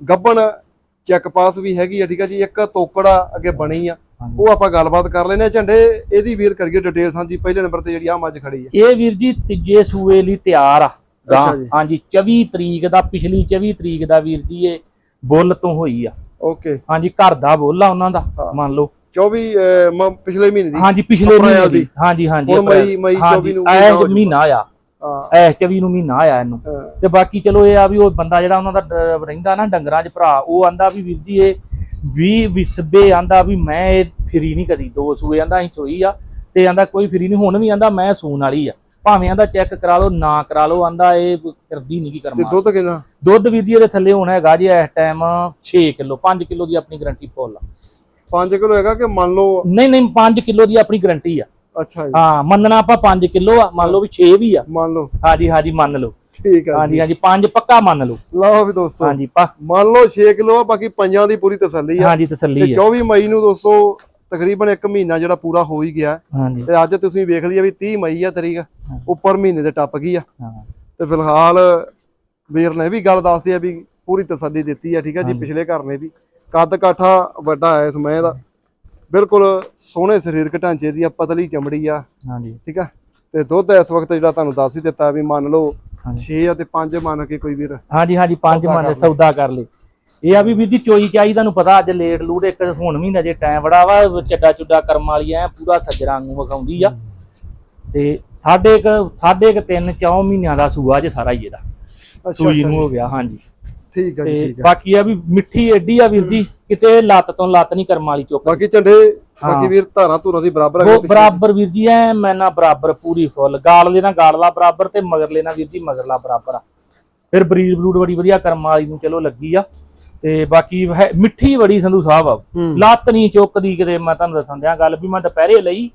ਗੱਬਣ ਚੈੱਕ ਪਾਸ ਵੀ ਹੈਗੀ ਆ ਠੀਕ ਆ ਜੀ ਇੱਕ ਤੋਕੜਾ ਅੱਗੇ ਬਣੀ ਆ। ਉਹ ਆਪਾਂ ਗੱਲਬਾਤ ਕਰ ਲੈਨੇ ਝੰਡੇ ਇਹਦੀ ਵੀਰ ਕਰੀਏ ਡਿਟੇਲ ਸਾਂਝੀ ਪਹਿਲੇ ਨੰਬਰ ਤੇ ਜਿਹੜੀ ਆ ਮੱਝ ਖੜੀ ਆ। ਇਹ ਵੀਰ ਜੀ ਤੀਜੇ ਸੂਏ ਲਈ ਤਿਆਰ ਆ। ਹਾਂਜੀ 24 ਤਰੀਕ ਦਾ ਪਿਛਲੀ 24 ਤਰੀਕ ਦਾ ਵੀਰ ਜੀ ਇਹ ਬੁੱਲ ਤੋਂ ਹੋਈ ਆ। ਓਕੇ। ਹਾਂਜੀ ਘਰ ਦਾ ਬੁੱਲ ਆ ਉਹਨਾਂ ਦਾ। ਮੰਨ ਲਓ। 24 ਅਹ, ਮ- ਪਿਛਲੇ ਮਹੀਨੇ ਦੀ। ਹਾਂਜੀ ਪਿਛਲੇ ਮਹੀਨੇ ਦੀ। ਹਾਂਜੀ ਹਾਂਜੀ ਹੁਣ। ਮਈ- ਮਈ ਹਾਂਜੀ, 24 ਨੂੰ ਐਸ ਮਹੀਨਾ ਹੋ ਮਹੀਨਾ ਆ। ਹਾਂ। ਐਸ 24 ਨੂੰ ਮਹੀਨਾ ਆਇਆ ਇਹਨੂੰ। ਤੇ ਬਾਕੀ ਚਲੋ ਇਹ ਆ ਵੀ ਉਹ ਬੰਦਾ ਜਿਹੜਾ ਉਹਨਾਂ ਦਾ ਰਹਿੰਦਾ ਨਾ ਡੰਗਰਾਂ 'ਚ ਭਰਾ ਉਹ ਆਂਦਾ ਵੀ ਵੀਰ ਜੀ ਇਹ 20 ਵਿਸਬੇ ਆਂਦਾ ਵੀ ਮੈਂ ਇਹ ਫਿਰੀ ਨਹੀਂ ਕਦੀ ਦੋ ਸੂਏ ਆਂਦਾ ਅਸੀਂ ਚੋਈ ਆ ਤੇ ਆਂਦਾ ਕੋਈ ਫਿਰੀ ਨਹੀਂ ਹੁਣ ਵੀ ਆਂਦਾ ਮੈਂ ਸੂਣ ਵਾਲੀ ਆ। ਭਾਵੇਂ ਆਂਦਾ ਚੈੱਕ ਕਰਾ ਲਓ ਨਾ ਕਰਾ ਲਓ ਆਂਦਾ ਇਹ ਫਿਰਦੀ ਨਹੀਂ ਕੀ ਤੇ ਕਰਮਾ ਦੁੱਧ ਕਿੰਨਾ? ਦੁੱਧ ਵੀਰ ਜੀ ਇਹਦੇ ਥੱਲੇ ਹੋਣਾ ਹੈਗਾ ਜੀ ਇਸ ਟਾਈਮ 6 ਕਿਲੋ 5 ਕਿਲੋ ਦੀ ਆਪਣੀ ਗਾਰੰਟੀ ਫੁੱਲ ਆ। 5 ਕਿਲੋ ਹੈਗਾ ਕਿ ਮੰਨ ਲਓ ਨਹੀਂ ਨਹੀਂ 5 ਕਿਲੋ ਦੀ ਆਪਣੀ ਗਾਰੰਟੀ ਆ। ਅੱਛਾ ਜੀ। ਹਾਂ ਮੰਨਣਾ ਆਪਾਂ 5 ਕਿਲੋ ਆ ਮੰਨ ਲਓ ਵੀ 6 ਵੀ ਆ। ਮੰਨ ਲਓ। ਹਾਂਜੀ ਹਾਂਜੀ ਮੰਨ ਲਓ। ਠੀਕ ਆ ਹਾਂਜੀ ਹਾਂਜੀ 5 ਪੱਕਾ ਮੰਨ ਲਓ। ਲਓ ਵੀ ਦੋਸਤੋ। ਹਾਂਜੀ ਪਾ ਮੰਨ ਲਓ 6 ਕਿਲੋ ਆ ਬਾਕੀ ਪੰਜਾਂ ਦੀ ਪੂਰੀ ਤਸੱਲੀ ਆ। ਹਾਂਜੀ ਤਸੱਲੀ ਤੇ ਆ। 24 ਮਈ ਨੂੰ ਦੋਸਤੋ ਤਕਰੀਬਨ 1 ਮਹੀਨਾ ਜਿਹੜਾ ਪੂਰਾ ਹੋ ਹੀ ਗਿਆ। ਤੇ ਅੱਜ ਤੁਸੀਂ ਵੇਖ ਲਈ ਆ ਵੀ 30 ਮਈ ਆ ਤਰੀਕ ਉੱਪਰ ਮਹੀਨੇ ਦੇ ਟੱਪ ਗਈ ਆ। ਹਾਂ। ਤੇ ਫਿਲਹਾਲ ਵੀਰ ਨੇ ਵੀ ਗੱਲ ਦੱਸਦੀ ਆ ਵੀ ਪੂਰੀ ਤਸੱਲੀ ਦਿੱਤੀ ਆ ਠੀਕ ਆ ਜੀ। ਪਿਛਲੇ ਘਰ ਨੇ ਵੀ। ਕੱਦ ਕਾਠਾ ਵੱਡਾ ਹੈ ਇਸ ਮੈਂ ਦਾ। ਬਿਲਕੁਲ ਸੋਹਣੇ ਸਰੀਰਕ ਢਾਂਚੇ ਦੀ ਆ ਪਤਲੀ ਚਮੜੀ ਆ ਹਾਂਜੀ। ਠੀਕ ਆ? ਤੇ ਦੁੱਧ ਇਸ ਵਕਤ ਜਿਹੜਾ ਤੁਹਾਨੂੰ ਦੱਸ ਹੀ ਦਿੱਤਾ ਵੀ ਮੰਨ ਲਓ ਹਾਂਜੀ। 6 ਅਤੇ 5 ਮੰਨ ਕੇ ਕੋਈ ਵੀਰ ਹਾਂਜੀ ਹਾਂਜੀ ਪੰਜ ਸੌਦਾ ਮਨ ਕਰ ਸੌਦਾ ਕਰ ਲੇ ਇਹ ਆ ਵੀ ਵੀਰ ਦੀ ਚੋਈ ਚਾਈ ਤੁਹਾਨੂੰ ਪਤਾ ਅੱਜ ਲੇਟ ਲੂਟ ਇੱਕ ਹੁਣ ਵੀ ਨਜੇ ਟਾਈਮ ਬੜਾ ਵਾ ਚੱਡਾ ਚੁੱਡਾ ਕਰਮ ਵਾਲੀ ਐ ਪੂਰਾ ਸੱਜਰਾ ਵਾਂਗੂ ਵਿਖਾਉਂਦੀ ਆ। ਤੇ ਸਾਢੇ ਇੱਕ ਸਾਢੇ ਇੱਕ ਤਿੰਨ ਚੌ ਮਹੀਨਿਆਂ ਦਾ ਸੂਆ ਜੇ ਸਾਰਾ ਹੀ ਇਹਦਾ। ਸੂਈ ਨੂੰ ਹੋ ਗਿਆ ਹਾਂਜੀ। ਠੀਕ ਆ ਜੀ ਤੇ ਠੀਕ ਆ। ਬਾਕੀ ਆ ਵੀ ਮਿੱਠੀ ਐਡੀ ਆ ਵੀਰ ਜੀ ਕਿਤੇ ਲੱਤ ਤੋਂ ਲੱਤ ਨਹੀਂ ਕਰਮ ਵਾਲੀ ਚੁੱਕ ਬਾਕੀ ਝੰਡੇ ਬਾਕੀ ਹਾਂ। ਵੀਰ ਧਾਰਾਂ ਧੂਰਾਂ ਦੀ ਬਰਾਬਰ ਆ ਉਹ ਬਰਾਬਰ ਵੀਰ ਜੀ ਐ ਮੈਨਾ ਬਰਾਬਰ ਪੂਰੀ ਫੁੱਲ। ਗਾਲ ਦੇ ਨਾਲ ਗਾਲਲਾ ਬਰਾਬਰ ਤੇ ਮਗਰਲੇ ਨਾਲ ਵੀਰ ਜੀ ਮਗਰਲਾ ਬਰਾਬਰ ਆ। ਫਿਰ ਬਰੀਡ ਬਰੂਡ ਬੜੀ ਵਧੀਆ ਕਰਮ ਵਾਲੀ ਨੂੰ ਚਲੋ ਲੱਗੀ ਆ। ਤੇ ਬਾਕੀ ਹੈ- ਮਿੱਠੀ ਬੜੀ ਸੰਧੂ ਸਾਹਿਬ ਆ। ਹੂੰ। ਲੱਤ ਨਹੀਂ ਚੁੱਕਦੀ ਕਿਤੇ ਮੈਂ ਤੁਹਾਨੂੰ ਦੱਸਣ ਦਿਆਂ ਗੱਲ ਵੀ ਮੈਂ ਦੁਪਹਿਰੇ ਲਈ ਹੂੰ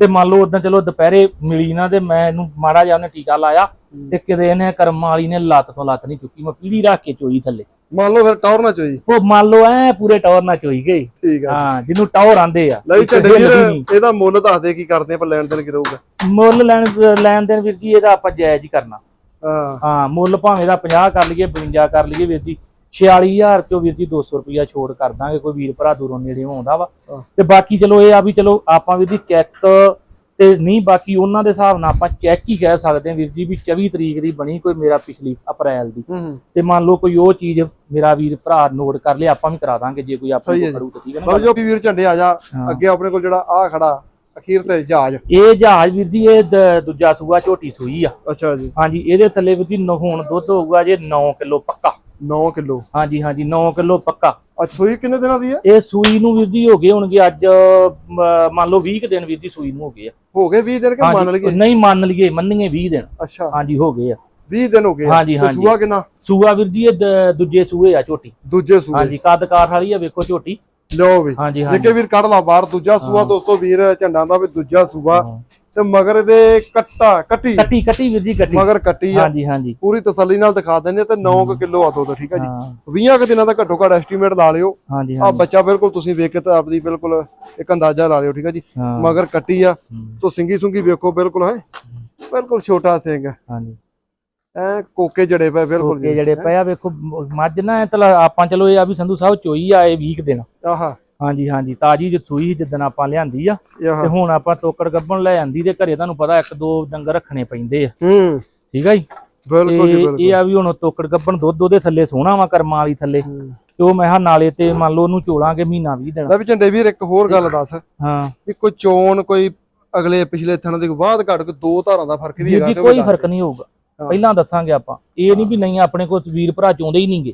ਤੇ ਮੰਨ ਲਓ ਉਦੋਂ ਚਲੋ ਦੁਪਹਿਰੇ ਮਿਲੀ ਨਾ ਤੇ ਮੈਂ ਇਹਨੂੰ ਮਾੜਾ ਜਿਹਾ ਉਹਨੇ ਟੀਕਾ ਲਾਇਆ ਤੇ ਕਿਤੇ ਇਹਨੇ ਕਰਮ ਵਾਲੀ ਨੇ ਲੱਤ ਤੋਂ ਲੱਤ ਨਹੀਂ ਚੁੱਕੀ ਮੈਂ ਪੀੜੀ ਰੱਖ ਕੇ ਚੋਈ ਥੱਲੇ। ਮੰਨ ਲਓ ਫਿਰ ਟੌਰ ਨਾ ਚੋਈ। ਉਹ ਮੰਨ ਲਓ ਐ ਪੂਰੇ ਟੌਰ ਨਾਲ ਚੋਈ ਗਈ। ਠੀਕ ਆ। ਹਾਂ ਜਿਹਨੂੰ ਟੌਰ ਆਂਦੇ ਆ ਲਈ ਝੰਡੇ। ਇਹਦਾ ਮੁੱਲ ਦੱਸ ਦੇ ਕੀ ਕਰਦੇ ਆਪਾਂ ਲੈਣ ਦੇਣ ਕੀ ਰਹੂਗਾ। ਮੁੱਲ ਲੈਣ ਲੈਣ ਦੇਣ ਵੀਰ ਜੀ ਇਹਦਾ ਆਪਾਂ ਜਾਇਜ਼ ਹੀ ਕਰਨਾ। ਹਾਂ। ਹਾਂ ਮੁੱਲ ਭਾਵੇਂ ਦਾ 50 ਕਰ ਲਈਏ 52 ਕਰ ਲਈਏ ਵੀਰ ਜੀ 46000 ਚੋਂ ਵੀਰ ਜੀ 200 ਰੁਪਿਆ ਛੋੜ ਕਰ ਦਾਂਗੇ ਕੋਈ ਵੀਰ ਭਰਾ ਦੂਰੋਂ ਨੇੜੇ ਆਉਂਦਾ ਵਾ। ਤੇ ਬਾਕੀ ਚਲੋ ਇਹ ਆ ਵੀ ਚਲੋ ਆਪਾਂ ਵੀਰ ਜੀ ਚੈੱਕ ਤੇ ਨਹੀਂ ਬਾਕੀ ਉਹਨਾਂ ਦੇ ਹਿਸਾਬ ਨਾਲ ਆਪਾਂ ਚੈੱਕ ਹੀ ਕਹਿ ਸਕਦੇ ਹਾਂ ਵੀਰ ਜੀ ਵੀ 24 ਤਰੀਕ ਦੀ ਬਣੀ ਕੋਈ ਮੇਰਾ ਪਿਛਲੀ ਅਪ੍ਰੈਲ ਦੀ। ਤੇ ਮੰਨ ਲਓ ਕੋਈ ਉਹ ਚੀਜ਼ ਮੇਰਾ ਵੀਰ ਭਰਾ ਨੋਟ ਕਰ ਲਿਆ ਆਪਾਂ ਵੀ ਕਰਾ ਦਾਂਗੇ ਜੇ ਕੋਈ ਹੈ ਕੋਲ ਕਰੂ ਤਾਂ ਠੀਕ ਹੈ ਲਓ ਨਾ ਜੋ ਵੀਰ ਝੰਡੇ ਆ ਜਾ। ਅੱਗੇ ਆਪਣੇ ਕੋਲ ਜਿਹੜਾ ਆ ਖੜਾ ਅਖੀਰ ਤੇ ਜਹਾਜ਼। ਇਹ ਜਹਾਜ਼ ਵੀਰ ਜੀ ਇਹ ਦ- ਦੂਜਾ ਸੂਆ ਝੋਟੀ ਸੂਈ ਆ। ਅੱਛਾ ਜੀ। ਹਾਂਜੀ ਇਹਦੇ ਥੱਲੇ ਵੀਰ ਜੀ ਨ- ਹੁਣ ਦੁੱਧ ਹੋਊਗਾ ਜੇ 9 ਕਿਲੋ ਪੱਕਾ। 9 ਕਿਲੋ। ਹਾਂਜੀ ਹਾਂਜੀ 9 ਕਿਲੋ ਪੱਕਾ। ਅੱਛਾ ਸੂਈ ਕਿੰਨੇ ਦਿਨਾਂ ਦੀ ਹੈ ਇਹ ਸੂਈ ਨੂੰ ਵੀਰ ਜੀ ਹੋ ਗਏ ਹੋਣਗੇ ਅੱਜ ਮੰਨ ਲਓ 20 ਕੁ ਦਿਨ ਵੀਰ ਜੀ ਸੂਈ ਨੂੰ ਹੋ ਗਏ ਆ। ਹੋ ਗਏ 20 ਦਿਨ ਕਿ ਮੰਨ ਹਾਂਜੀ, ਲਈਏ? ਨਹੀਂ ਮੰਨ ਲਈਏ ਮੰਨੀਏ 20 ਦਿਨ। ਅੱਛਾ। ਹਾਂਜੀ ਹੋ ਗਏ ਆ। 20 ਦਿਨ ਹੋ ਗਏ। ਹਾਂਜੀ, ਤੇ ਹਾਂਜੀ। ਸੂਆ ਕਿੰਨਾ? ਸੂਆ ਵੀਰ ਜੀ ਇਹ ਦ- ਦੂਜੇ ਸੂਏ ਆ ਝੋਟੀ। ਦੂਜੇ ਸੂਏ। ਹਾਂਜੀ ਕੱਦ ਕਾਠ ਵਾਲੀ ਆ ਵੇਖੋ ਝੋਟੀ। ਲਓ ਵੀ। ਹਾਂਜੀ ਹਾਂਜੀ। ਨਿੱਕੇ ਵੀਰ ਕੱਢ ਲਾ ਬਾਹਰ ਦੂਜਾ ਸੂਆ। ਦੋਸਤੋ ਵੀਰ ਝੰਡਾਂ ਦਾ ਵੀ ਦੂਜਾ ਸੂਆ। ਤੇ ਮਗਰ ਦੇ ਕੱਟਾ ਕੱਟੀ। ਕੱਟੀ ਕੱਟੀ ਵੀਰ ਜੀ ਕੱਟੀ। ਮਗਰ ਕੱਟੀ ਆ। ਹਾਂਜੀ ਹਾਂਜੀ। ਪੂਰੀ ਤਸੱਲੀ ਨਾਲ ਦਿਖਾ ਦਿੰਦੇ ਤੇ 9 ਕਿਲੋ ਆ ਦੁੱਧ ਠੀਕ ਆ ਜੀ। ਹਾਂ। 20 ਕੁ ਦਿਨਾਂ ਦਾ ਘੱਟੋ ਘੱਟ ਐਸਟੀਮੇਟ ਲਾ ਲਿਓ। ਹਾਂਜੀ ਆ ਬੱਚਾ ਬਿਲਕੁਲ ਤੁਸੀਂ ਵੇਖ ਕੇ ਤਾਂ ਆਪਦੀ ਬਿਲਕੁਲ ਇੱਕ ਅੰਦਾਜ਼ਾ ਲਾ ਲਿਓ ਠੀਕ ਆ ਜੀ। ਮਗਰ ਕੱਟੀ ਆ। ਸੋ ਸਿੰਗੀ ਸੁੰਗੀ ਵੇਖੋ ਬਿਲਕੁਲ ਹੈ। ਬਿਲਕੁਲ ਛੋਟਾ ਸਿੰਘ ਹਾਂਜੀ। ਐ ਕੋਕੇ ਜੜੇ ਪਏ ਬਿਲਕੁਲ ਓਕੇ ਜਿਹੜੇ ਪਿਆ ਵੇਖੋ ਮ- ਮੱਝ ਨਾ ਇਹ ਤਲਾ ਆਪਾਂ ਚਲੋ ਇਹ ਆ ਵੀ ਸੰਧੂ ਸਾਹਿਬ ਚੋਈ ਆ ਇਹ 20 ਕੁ ਦਿਨ। ਆਹਾ। ਹਾਂਜੀ ਹਾਂਜੀ ਤਾਜੀ ਜ ਸੂਈ ਸੀ ਜਿੱਦਣ ਆਪਾਂ ਲਿਆਂਦੀ ਆ ਤੇ ਹੁਣ ਆਪਾਂ ਤੋਕੜ ਗੱਬਣ ਲੈ ਆਂਦੀ ਤੇ ਘਰੇ ਤੁਹਾਨੂੰ ਪਤਾ ਇੱਕ ਦੋ ਡੰਗਰ ਰੱਖਣੇ ਪੈਂਦੇ ਆ। ਹੂੰ। ਠੀਕ ਆ ਜੀ? ਬਿਲਕੁਲ ਜੀ ਬਿਲਕੁਲ। ਇਹ ਆ ਵੀ ਹੁਣ ਤੋਕੜ ਗੱਬਣ ਦੁੱਧ ਉਹਦੇ ਥੱਲੇ ਸੋਹਣਾ ਵਾ ਕਰਮਾਂ ਵਾਲੀ ਥੱਲੇ। ਤੇ ਉਹ ਮੈਂ ਹਾਂ ਨਾਲੇ ਤੇ ਮੰਨ ਲਓ ਉਹਨੂੰ ਚੋਲਾਂਗੇ ਮਹੀਨਾ 20 ਦਿਨ। ਲੈ ਵੀ ਝੰਡੇ ਵੀਰ ਇੱਕ ਹੋਰ ਗੱਲ ਦੱਸ। ਹਾਂ। ਵੀ ਕੋਈ ਚੋਣ ਕੋਈ ਅਗਲੇ ਪਿਛਲੇ ਥਣ ਦੇ ਬਾਅਦ ਘੱਟ ਕੋਈ ਦੋ ਧਾਰਾਂ ਦਾ ਫ਼ਰਕ ਵੀ ਹੈਗਾ ਤੇ ਕੋਈ ਫ਼ਰਕ ਨਹੀਂ ਹੋਊਗਾ। ਪਹਿਲਾਂ ਦੱਸਾਂਗੇ ਆਪਾਂ। ਇਹ ਨਹੀਂ ਵੀ ਨਹੀਂ ਆਪਣੇ ਕੋਲ ਵੀਰ ਭਰਾ ਚਾਹੁੰਦੇ ਹੀ ਨਹੀਂਗੇ।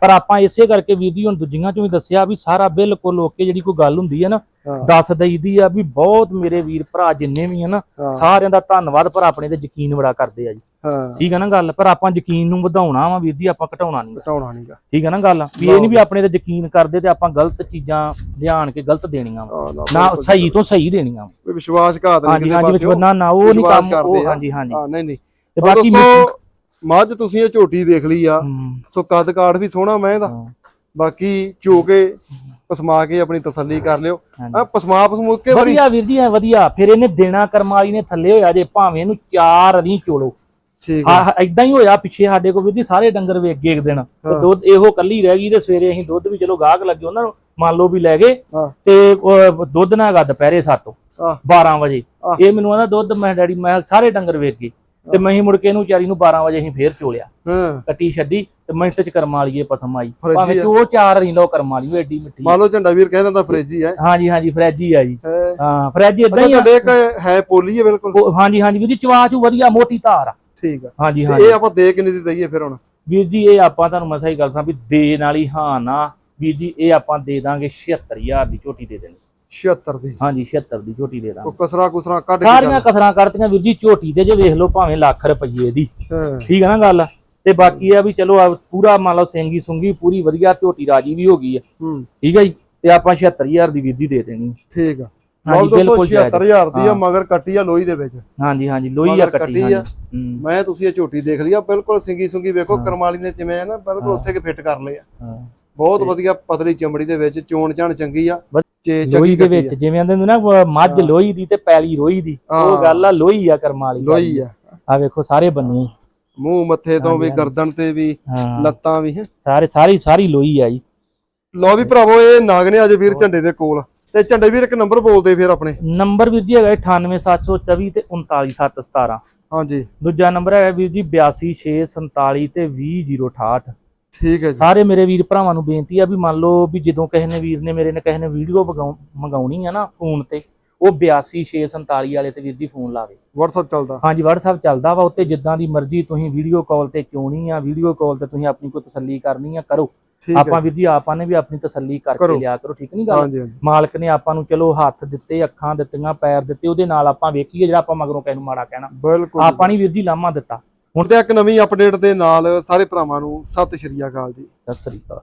ਪਰ ਆਪਾਂ ਇਸੇ ਕਰਕੇ ਵੀਰ ਜੀ ਹੁਣ ਦੂਜੀਆਂ ਚੋਂ ਵੀ ਦੱਸਿਆ ਵੀ ਸਾਰਾ ਬਿਲਕੁਲ ਓਕੇ ਜਿਹੜੀ ਕੋਈ ਗੱਲ ਹੁੰਦੀ ਹੈ ਨਾ। ਦੱਸ ਦਈਦੀ ਆ ਵੀ ਬਹੁਤ ਮੇਰੇ ਵੀਰ ਭਰਾ ਜਿੰਨੇ ਵੀ ਆ ਨਾ। ਸਾਰਿਆਂ ਦਾ ਧੰਨਵਾਦ ਪਰ ਆਪਣੇ ਤੇ ਯਕੀਨ ਬੜਾ ਕਰਦੇ ਆ ਜੀ। ਠੀਕ ਹੈ ਨਾ ਗੱਲ? ਪਰ ਆਪਾਂ ਯਕੀਨ ਨੂੰ ਵਧਾਉਣਾ ਵਾ ਵੀਰ ਜੀ ਆਪਾਂ ਘਟਾਉਣਾ ਨਹੀਂ ਘਟਾਉਣਾ ਨਹੀਂਗਾ ਠੀਕ ਹੈ ਨਾ ਗੱਲ? ਵੀ ਇਹ ਨਹੀਂ ਵੀ ਆਪਣੇ ਤੇ ਯਕੀਨ ਕਰਦੇ ਤੇ ਆਪਾਂ ਗਲਤ ਚੀਜ਼ਾਂ ਲਿਆਣ ਕੇ ਗਲਤ ਦੇਣੀਆਂ ਵਾ। ਨਾ ਸਹੀ ਤੋਂ ਸਹੀ ਦੇਣੀਆਂ ਵਿਸ਼ਵਾਸਘਾਤ ਨਹੀਂ ਹਾਂਜੀ ਕਿਸੇ ਹਾਂਜੀ ਵਿੱਚ ਪਾਸਿਓਂ ਨਾ ਨਾ ਉਹ ਨਹੀਂ ਕੰਮ ਉਹ। ਹਾਂਜੀ ਹਾਂਜੀ। ਹਾਂ ਨਹੀਂ ਨਹੀਂ। ਤੇ ਬਾਕੀ ਦੋਸਤੋ ਮੱਝ ਤੁਸੀਂ ਇਹ ਝੋਟੀ ਵੇਖ ਲਈ ਆ। ਸੋ ਕੱਦ ਕਾਠ ਵੀ ਸੋਹਣਾ ਮੈਂ ਇਹਦਾ। ਬਾਕੀ ਚੋ ਕੇ ਪਸਮਾ ਕੇ ਆਪਣੀ ਤਸੱਲੀ ਕਰ ਲਿਓ। ਆ ਪਸਮਾ ਪਸਮੂ ਕੇ ਵਧੀਆ ਵੀਰ ਜੀ ਐ ਵਧੀਆ। ਫਿਰ ਇਹਨੇ ਦੇਣਾ ਕਰਮ ਵਾਲੀ ਨੇ ਥੱਲੇ ਹੋਇਆ ਜੇ ਭਾਵੇਂ ਇਹਨੂੰ ਚਾਰ ਨਹੀਂ ਚੋਲੋ। ਠੀਕ ਹਾਂ ਇਦਾਂ ਹੀ ਹੋਇਆ ਪਿੱਛੇ ਸਾਡੇ ਕੋਲ ਵੀਰ ਜੀ ਸਾਰੇ ਡੰਗਰ ਵੇਖ ਗਏ ਇੱਕ ਦਿਨ। ਤੇ ਦੁੱਧ ਇਹੋ ਕੱਲੀ ਰਹਿ ਗਈ ਤੇ ਸਵੇਰੇ ਅਸੀਂ ਦੁੱਧ ਵੀ ਚਲੋ ਗਾਹਕ ਲੱਗੇ ਉਹਨਾਂ ਨੂੰ ਮੰਨ ਲਓ ਵੀ ਲੈ ਗਏ। ਤੇ ਦੁੱਧ ਨਾ ਹੈਗਾ ਦੁਪਹਿਰੇ 7 ਆਹ। 12 ਵਜੇ। ਇਹ ਮੈਨੂੰ ਆਦਾ ਦੁੱਧ ਮੈਂ ਡੈਡੀ ਮੈਂ ਸਾਰੇ ਡੰਗਰ ਵੇਖ ਗਏ। ਤੇ ਮੈਂ ਹੀ ਮੁੜ ਕੇ ਇਹਨੂੰ ਵਿਚਾਰੀ ਨੂੰ 12 ਵਜੇ ਅਸੀਂ ਫੇਰ ਚੋਲਿਆ। ਹਾਂ। ਕੱਟੀ ਛੱਡੀ ਤੇ ਮਿੰਟ ਚ ਕਰਮ ਵਾਲੀਏ ਪਸਮ ਆਈ। ਭਾਵੇਂ ਆ। ਚੋ ਚਾਰ ਨਹੀਂ ਲੋ ਕਰਮ ਵਾਲੀ ਉਹ ਐਡੀ ਮਿੱਠੀ ਮੰਨ ਲਓ ਝੰਡਾ ਵੀਰ ਕਹਿ ਦਿੰਦਾ ਫ੍ਰਿਜ ਹੀ ਹੈ ਹਾਂਜੀ ਹਾਂਜੀ ਫਰੈਜੀ ਆ ਜੀ। ਹੈ। ਹਾਂ ਫਰੈਜੀ ਇਦਾਂ ਹੀ ਆ। ਤੁਹਾਡੇ ਇੱਕ ਹੈ ਪੋਲੀ ਹੈ ਬਿਲਕੁਲ? ਉਹ- ਹਾਂਜੀ ਹਾਂਜੀ ਵੀਰ ਜੀ ਚਵਾ ਚੂ ਵਧੀਆ ਮੋਟੀ ਧਾਰ ਆ। ਠੀਕ ਆ। ਹਾਂਜੀ ਤੇ ਹਾਂਜੀ। ਇਹ ਆਪਾਂ ਦੇ ਕਿੰਨੇ ਦੀ ਦਈਏ ਫਿਰ ਹੁਣ? ਵੀਰ ਜੀ ਇਹ ਆਪਾਂ ਤੁਹਾਨੂੰ ਮਸਾ ਹੀ ਗੱਲ ਸਾਂ ਵੀ ਦੇਣ ਵਾਲੀ ਹਾਂ ਨਾ। ਵੀਰ ਜੀ ਇਹ ਆਪਾਂ ਦੇ ਦਾਂਗੇ 76000 ਦੀ ਝੋਟੀ ਦੇ ਦੇਣੀ। 76 ਦੀ। ਹਾਂਜੀ 76 ਦੀ ਝੋਟੀ ਦੇ ਦਾਂਗੇ। ਉਹ ਕਸਰਾ ਕੁਸਰਾ ਕੱਢ ਸਾਰੀਆਂ ਕਸਰਾਂ ਕਰਤੀਆਂ ਵੀਰ ਜੀ ਝੋਟੀ ਤੇ ਜੇ ਵੇਖ ਲਓ ਭਾਵੇਂ ਲੱਖ ਰੁਪਏ ਦੀ। ਠੀਕ ਹੈ ਨਾ ਗੱਲ? ਤੇ ਬਾਕੀ ਆ ਵੀ ਚਲੋ ਪੂਰਾ ਮੰਨ ਲਓ ਸਿੰਗੀ ਸੁੰਗੀ ਪੂਰੀ ਵਧੀਆ ਝੋਟੀ ਰਾਜੀ ਵੀ ਹੋ ਗਈ ਹੂੰ। ਠੀਕ ਹੈ ਜੀ? ਤੇ ਆਪਾਂ 76000 ਦੀ ਵੀਰ ਦੇ ਦੇਣੀ। ਠੀਕ ਆ। ਹਾਂਜੀ, ਬਿਲਕੁਲ ਜਾਇਜ਼। 76000 ਦੀ ਆ। ਮਗਰ ਕੱਟੀ ਆ ਲੋਈ ਦੇ ਵਿੱਚ। ਹਾਂਜੀ ਹਾਂਜੀ ਲੋਈ ਆ ਕੱਟੀ ਆ। ਮੈਂ ਤੁਸੀਂ ਇਹ ਝੋਟੀ ਦੇਖ ਲਈ ਆ ਬਿਲਕੁਲ ਸਿੰਗੀ ਸੁੰਗੀ ਵੇਖੋ। ਕਰਮਾਲੀ ਨੇ ਜਿਵੇਂ ਹੈ ਨਾ ਬਿਲਕੁਲ। ਉੱਥੇ ਕਿ ਫਿੱਟ ਕਰ ਲਏ ਆ। ਹਾਂ। ਬਹੁਤ ਵਧੀਆ ਪਤਲੀ ਚਮੜੀ ਦੇ ਵਿੱਚ ਚੋਣ ਜਾਣ ਚੰਗੀ ਆ। ਤੇ ਲੋਹੀ ਦੇ ਵਿੱਚ ਜਿਵੇਂ ਆਂਦੇ ਨਾ ਅਹ ਮੱਝ। ਲੋਹੀ ਦੀ ਤੇ ਪੈਲੀ ਰੋਈ ਦੀ। ਉਹ ਗੱਲ ਆ ਲੋਹੀ ਆ ਕਰਮਾਂ ਵਾਲੀ ਲੋਹੀ ਆ। ਆ ਵੇਖੋ ਸਾਰੇ ਬੰਨੇ ਮੂੰਹ ਮੱਥੇ ਤੋਂ ਵੀ ਗਰਦਨ ਤੇ ਵੀ ਲੱਤਾਂ ਵੀ। ਸਾਰੇ ਸਾਰੀ ਸਾਰੀ ਲੋਹੀ ਆ ਜੀ। ਲਓ ਵੀ ਭਰਾਵੋ ਇਹ ਨਾਗ ਨੇ ਅੱਜ ਵੀਰ ਝੰਡੇ ਦੇ ਕੋਲ। ਤੇ ਝੰਡੇ ਵੀਰ ਇੱਕ ਨੰਬਰ ਬੋਲਦੇ ਫਿਰ ਆਪਣੇ। ਨੰਬਰ ਵੀਰ ਜੀ ਹੈਗਾ 98724 ਤੇ 39717 ਹਾਂਜੀ। ਦੂਜਾ ਨੰਬਰ ਹੈਗਾ ਵੀਰ ਜੀ 82647 ਤੇ 20068 ਠੀਕ ਹੈ ਜੀ। ਸਾਰੇ ਮੇਰੇ ਵੀਰ ਭਰਾਵਾਂ ਨੂੰ ਬੇਨਤੀ ਆ ਵੀ ਮੰਨ ਲਓ ਵੀ ਜਦੋਂ ਕਿਸੇ ਨੇ ਵੀਰ ਨੇ ਮੇਰੇ ਨੇ ਕਿਸੇ ਨੇ ਵੀਡੀਓ ਮੰਗਾਉਣੀ ਆ ਨਾ ਫੋਨ ਤੇ ਉਹ 82647 ਵਾਲੇ ਤੇ ਵੀਰ ਜੀ ਫੋਨ ਲਾਵੇ। WhatsApp ਚੱਲਦਾ। ਹਾਂਜੀ WhatsApp ਚੱਲਦਾ ਵਾ ਉੱਤੇ ਜਿੱਦਾਂ ਦੀ ਮਰਜ਼ੀ ਤੁਸੀਂ ਵੀਡੀਓ ਕਾਲ ਤੇ ਚੋਣੀ ਆ ਵੀਡੀਓ ਕਾਲ ਤੇ ਤੁਸੀਂ ਆਪਣੀ ਕੋਈ ਤਸੱਲੀ ਕਰਨੀ ਆ ਕਰੋ। ਆਪਾਂ ਵੀਰ ਜੀ ਆਪਾਂ ਨੇ ਵੀ ਆਪਣੀ ਤਸੱਲੀ ਕਰਕੇ ਕਰੋ। ਲਿਆ ਕਰੋ ਠੀਕ ਨਹੀਂ ਗੱਲ? ਮਾਲਕ ਨੇ ਆਪਾਂ ਨੂੰ ਚਲੋ ਹੱਥ ਦਿੱਤੇ ਅੱਖਾਂ ਦਿੱਤੀਆਂ ਪੈਰ ਦਿੱਤੇ ਉਹਦੇ ਨਾਲ ਆਪਾਂ ਵੇਖੀਏ ਜਿਹੜਾ ਆਪਾਂ ਮਗਰੋਂ ਕਿਸੇ ਨੂੰ ਮਾੜਾ ਕਹਿਣਾ। ਬਿਲਕੁਲ ਆਪਾਂ ਨਹੀਂ ਵੀਰ ਜੀ ਲਾਮਾ ਦਿੱਤਾ। ਹੁਣ ਤੇ ਇੱਕ ਨਵੀਂ ਅਪਡੇਟ ਦੇ ਨਾਲ ਸਾਰੇ ਭਰਾਵਾਂ ਨੂੰ ਸਤਿ ਸ਼੍ਰੀ ਅਕਾਲ ਜੀ। ਸਤਿ ਸ੍ਰੀ ਅਕਾਲ।